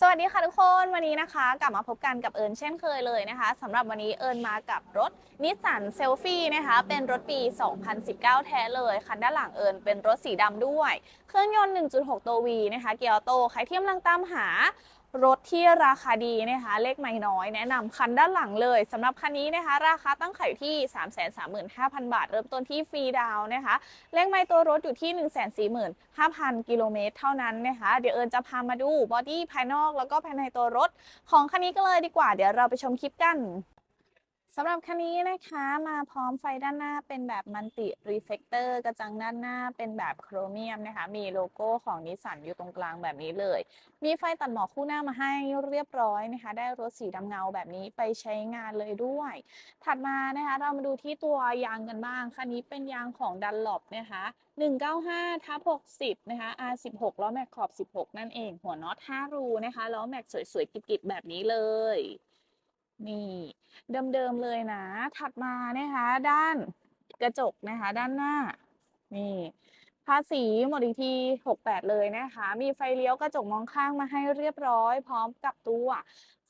สวัสดีค่ะทุกคนวันนี้นะคะ กลับมาพบกันกับเอิญเช่นเคยเลยนะคะสำหรับวันนี้เอิญมากับรถนิสสันเซลฟี่นะคะ เป็นรถปี 2019 แท้เลย คันด้านหลังเอิญเป็นรถสีดำด้วย เครื่องยนต์ 1.6 ตัววีนะคะ เกียร์ออโต้ใครที่กำลังตามหา รถที่ราคาดีนะคะเลขไม่น้อย แนะนำคันด้านหลังเลยสำหรับคันนี้นะคะ ราคาตั้งขายที่ 335,000 บาท เริ่มต้นที่ฟรีดาวนะคะ เลขไม่ตัวรถอยู่ที่ 145,000 กิโลเมตรเท่านั้นนะคะ เดี๋ยวเอิญจะพามาดูบอดี้ภายนอกแล้วก็ภายในตัวรถของคันนี้ก็เลยดีกว่าเดี๋ยวเราไปชมคลิปกัน สำหรับคันนี้นะคะมาพร้อมไฟด้านหน้าเป็นแบบมันติรีเฟกเตอร์กระจังด้านหน้าเป็นแบบโครเมียมนะคะ มีโลโก้ของนิสสันอยู่ตรงกลางแบบนี้เลย มีไฟตัดหมอกคู่หน้ามาให้เรียบร้อยนะคะ ได้รถสีดำเงาแบบนี้ไปใช้งานเลยด้วย ถัดมานะคะเรามาดูที่ตัวยางกันบ้าง คันนี้เป็นยางของดันหลบนะคะ 195ทับ60 นะคะ R16 ล้อแม็กขอบ 16 นั่นเอง หัวน็อต5รูนะคะล้อแม็กสวยๆกิบๆแบบนี้เลย นี่เดิมๆเลยนะ ถัดมานะคะ ด้านกระจกนะคะ ด้านหน้า นี่ ภาษีหมดอีกที68 เลยนะคะ มีไฟเลี้ยวกระจกมองข้างมาให้เรียบร้อย พร้อมกับตัว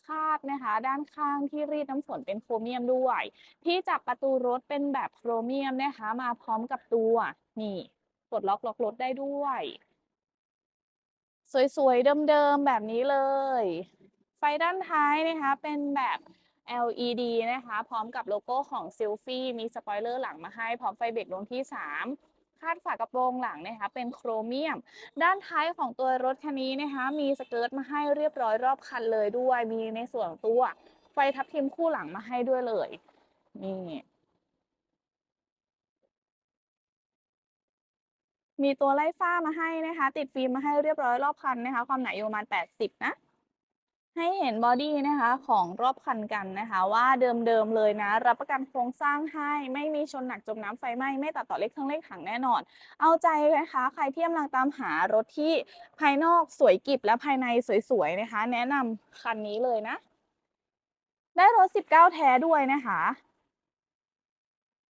คาดนะคะ ด้านข้างที่รีดน้ำฝนเป็นโครเมียมด้วย ที่จับประตูรถเป็นแบบโครเมียมนะคะ มาพร้อมกับตัวนี่ปลดล็อกล็อกรถได้ด้วย สวยๆเดิมๆแบบนี้เลย ไฟด้านท้ายนะคะเป็นแบบ LED นะคะ พร้อมกับโลโก้ของ s ซ l f i e มีสปอยเลอร์หลังมาให้ พร้อมไฟเบรกดวงที่ 3คาดฝากระโปรงหลังนะคะเป็นโครเมียม ด้านท้ายของตัวรถคันนี้นะคะมีสเกิร์ตมาให้เรียบร้อยรอบคันเลยด้วย มีในส่วนตัวไฟทับทิมคู่หลังมาให้ด้วยเลยนี่มีตัวไล่ฟ้ามาให้นะคะ ติดฟิล์มมาให้เรียบร้อยรอบคันนะคะ ความหนาอยู่ประมาณ 80 นะ ให้เห็นบอดี้นะคะของรอบคันกันนะคะ ว่าเดิมๆเลยนะ รับประกันโครงสร้างให้ไม่มีชนหนักจมน้ำไฟไหม้ไม่ตัดต่อเลขเครื่องเลขถังแน่นอน เอาใจนะคะ ใครที่กำลังตามหารถที่ภายนอกสวยกิบและภายในสวยๆนะคะ แนะนำคันนี้เลยนะ ได้รถ 19 แท้ด้วยนะคะ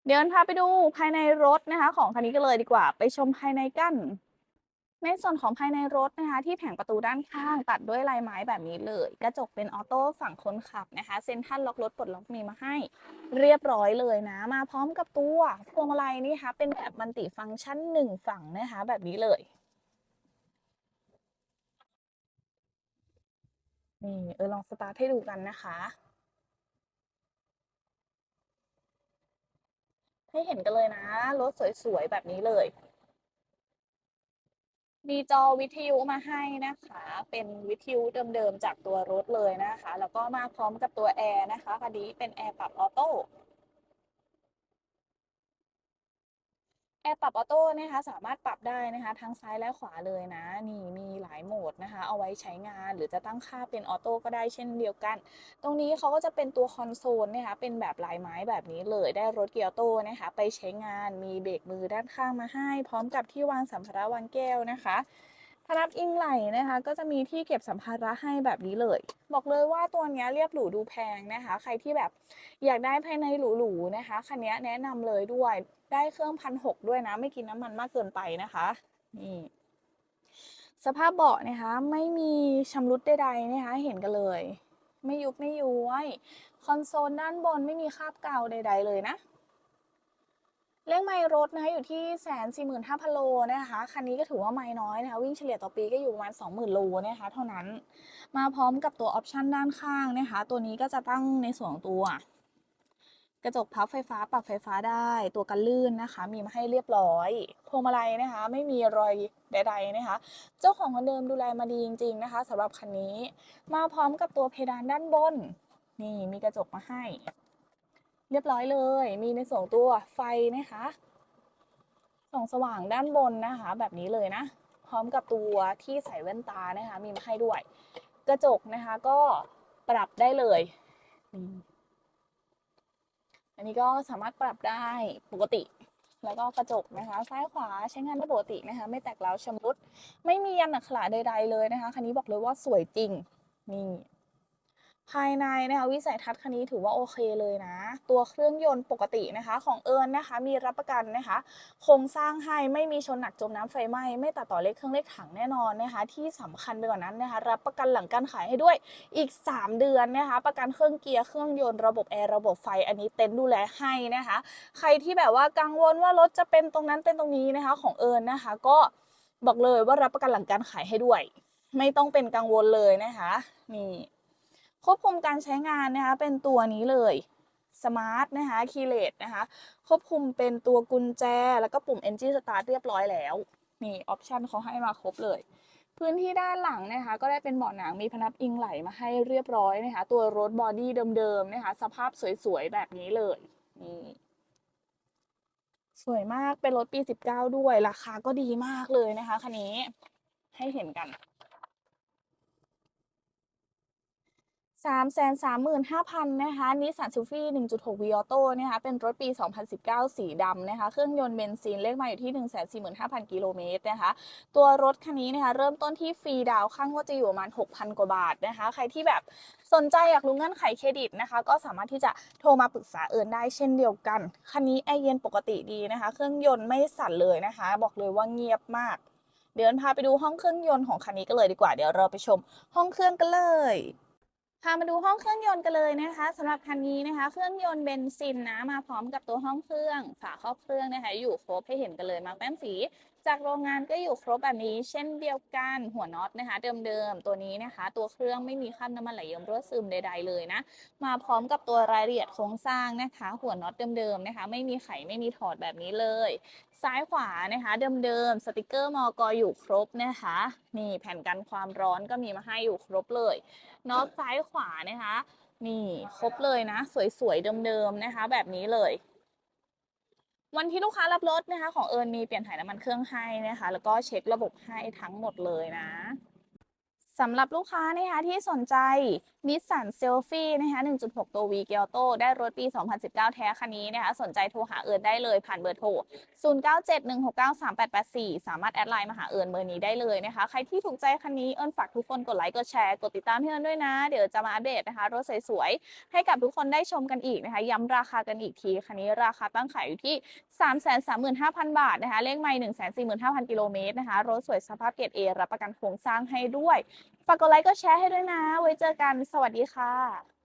เดี๋ยวพาไปดูภายในรถนะคะ ของคันนี้กันเลยดีกว่า ไปชมภายในกัน ในส่วนของภายในรถนะคะ ที่แผงประตูด้านข้างตัดด้วยลายไม้แบบนี้เลย กระจกเป็นออโต้ฝั่งคนขับนะคะ เซ็นทรัลล็อกรถปลดล็อกมีมาให้ เรียบร้อยเลยนะ มาพร้อมกับตัวพวงมาลัยนี่คะเป็นแบบมัลติฟังก์ชันหนึ่งฝั่งนะคะ แบบนี้เลยนี่เออลองสตาร์ทให้ดูกันนะคะให้เห็นกันเลยนะ รถสวยๆ แบบนี้เลย มีจอวิทยุมาให้นะคะ เป็นวิทยุเดิมๆจากตัวรถเลยนะคะ แล้วก็มาพร้อมกับตัวแอร์นะคะคันนี้เป็นแอร์ปรับออโต้ แอร์ปรับออโต้นะคะสามารถปรับได้นะคะทั้งซ้ายและขวาเลยนะ นี่มีหลายโหมดนะคะ เอาไว้ใช้งานหรือจะตั้งค่าเป็นออโต้ก็ได้เช่นเดียวกัน ตรงนี้เขาก็จะเป็นตัวคอนโซลนะคะเป็นแบบลายไม้แบบนี้เลยได้รถเกียร์ออโต้นะคะไปใช้งานมีเบรกมือด้านข้างมาให้ พร้อมกับที่วางสัมภาระวางแก้วนะคะ พนับอิงไหลนะคะ ก็จะมีที่เก็บสัมภาระให้แบบนี้เลย บอกเลยว่าตัวนี้เรียบหรูดูแพงนะคะ ใครที่แบบอยากได้ภายในหรูๆนะคะคันนี้แนะนำเลยด้วยได้เครื่องพันหกด้วยนะ ไม่กินน้ำมันมากเกินไปนะคะนี่สภาพเบาะนะคะไม่มีชำรุดใดๆนะคะเห็นกันเลย ไม่ยุบไม่ย้วย คอนโซลด้านบนไม่มีคราบเก่าใด ๆ เลยนะ เลขไมล์รถนะคะอยู่ที่แสนสี่หมื่นห้าพันโลนะคะคันนี้ก็ถือว่าไมล์น้อยนะคะวิ่งเฉลี่ยต่อปีก็อยู่ประมาณสองหมื่นโลนะคะเท่านั้นมาพร้อมกับตัวออปชันด้านข้างนะคะตัวนี้ก็จะตั้งในส่วนของตัว กระจกพับไฟฟ้าปรับไฟฟ้าได้ตัวกันลื่นนะคะ มีมาให้เรียบร้อยพวงมาลัยนะคะ ไม่มีรอยใด ๆนะคะ เจ้าของคนเดิมดูแลมาดีจริง ๆนะคะสำหรับคันนี้ มาพร้อมกับตัวเพดานด้านบน นี่มีกระจกมาให้ เรียบร้อยเลย มีในส่วนตัวไฟนะคะส่องสว่างด้านบนนะคะ แบบนี้เลยนะ พร้อมกับตัวที่ใส่แว่นตานะคะ มีมาให้ด้วย กระจกนะคะก็ปรับได้เลยนี่อันนี้ก็สามารถปรับได้ปกติ แล้วก็กระจกนะคะ ซ้ายขวาใช้งานได้ปกตินะคะ ไม่แตกร้วชำรุด ไม่มียันอักขระใดๆเลยนะคะ คันนี้บอกเลยว่าสวยจริงนี่ ภายในนะคะวิสัยทัศน์คันนี้ถือว่าโอเคเลยนะ ตัวเครื่องยนต์ปกตินะคะ ของเอิญนะคะ มีรับประกันนะคะโครงสร้างให้ไม่มีชนหนักจมน้ำไฟไหม้ไม่ตัดต่อเลขเครื่องเลขถังแน่นอนนะคะ ที่สำคัญไปกว่านั้นนะคะ รับประกันหลังการขายให้ด้วยอีก 3 เดือนนะคะ ประกันเครื่องเกียร์เครื่องยนต์ระบบแอร์ระบบไฟอันนี้เต็นดูแลให้นะคะ ใครที่แบบว่ากังวลว่ารถจะเป็นตรงนั้นเป็นตรงนี้นะคะ ของเอิญนะคะ ก็บอกเลยว่ารับประกันหลังการขายให้ด้วย ไม่ต้องเป็นกังวลเลยนะคะนี่ ควบคุมการใช้งานนะคะเป็นตัวนี้เลยสมาร์ทนะคะคีเลตนะคะควบคุมเป็นตัวกุญแจ แล้วก็ปุ่ม Engine Start เรียบร้อยแล้วนี่ออปชันเขาให้มาครบเลย พื้นที่ด้านหลังนะคะ ก็ได้เป็นเบาะหนังมีพนักอิงไหลมาให้เรียบร้อยนะคะ ตัวรถบอดี้เดิมๆนะคะ สภาพสวยๆ แบบนี้เลยนี่สวยมากเป็นรถปี 19 ด้วยราคาก็ดีมากเลยนะคะคันนี้ให้เห็นกัน 3 3 5 0 0 0นะคะนิสสันซิลฟี่1.6 v ออโต้นะคะเป็นรถปี 2019 สีดำนะคะเครื่องยนต์เบนซินเลขมาอยู่ที่ 145,000 กิโลเมตรนะคะตัวรถคันนี้นะคะเริ่มต้นที่ฟรีดาวข้างก็จะอยู่ประมาณ 6,000 กว่าบาทนะคะ ใครที่แบบสนใจอยากรู้เงื่อนไขเครดิตนะคะ ก็สามารถที่จะโทรมาปรึกษาเอิญได้เช่นเดียวกัน คันนี้แอร์เย็นปกติดีนะคะ เครื่องยนต์ไม่สั่นเลยนะคะ บอกเลยว่าเงียบมาก เดี๋ยวพาไปดูห้องเครื่องยนต์ของคันนี้กันเลยดีกว่าเดี๋ยวเราไปชมห้องเครื่องกันเลย พามาดูห้องเครื่องยนต์กันเลยนะคะสำหรับคันนี้นะคะ เครื่องยนต์เบนซินนะมาพร้อมกับตัวห้องเครื่อง ฝาครอบเครื่องนะคะ อยู่ครบให้เห็นกันเลยมาแป้มสี จากโรงงานก็อยู่ครบแบบนี้ เช่นเดียวกันหัวน็อตนะคะ เดิมๆตัวนี้นะคะ ตัวเครื่องไม่มีคราบน้ำมันไหลเยิ้มรั่วซึมใด ๆ เลยนะ มาพร้อมกับตัวรายละเอียดโครงสร้างนะคะ หัวน็อตเดิมๆนะคะ ไม่มีไขไม่มีถอดแบบนี้เลย ซ้ายขวานะคะ เดิมๆสติกเกอร์มอกอยู่ครบนะคะ นี่แผ่นกันความร้อนก็มีมาให้อยู่ครบเลยน็อตซ้ายขวานะคะ นี่ครบเลยนะ สวยๆเดิมๆนะคะ แบบนี้เลย วันที่ลูกค้ารับรถนะคะ ของเอิญมีเปลี่ยนถ่ายน้ำมันเครื่องให้นะคะ แล้วก็เช็คระบบให้ทั้งหมดเลยนะ สำหรับลูกค้านะคะที่สนใจนิสสันเซลฟี่นะคะ1.6 ตัว V เกียร์โตได้รถปี 2019 แท้คันนี้นะคะสนใจโทรหาเอิญได้เลยผ่านเบอร์โทร 0971693884 สามารถแอดไลน์มาหาเอิญเบอร์นี้ได้เลยนะคะ ใครที่ถูกใจคันนี้เอิญฝากทุกคนกดไลค์กดแชร์กดติดตามให้เอิญด้วยนะ เดี๋ยวจะมาอัปเดตนะคะ รถสวยๆ ให้กับทุกคนได้ชมกันอีกนะคะย้ำราคากันอีกทีคันนี้ราคาตั้งขายอยู่ที่ 335,000 บาทนะคะเลขไม่145,000กิโลเมตรนะคะรถสวยสภาพเกรด A รับประกันโครงสร้างให้ด้วย ฝากกดไลค์ก็แชร์ให้ด้วยนะ ไว้เจอกัน สวัสดีค่ะ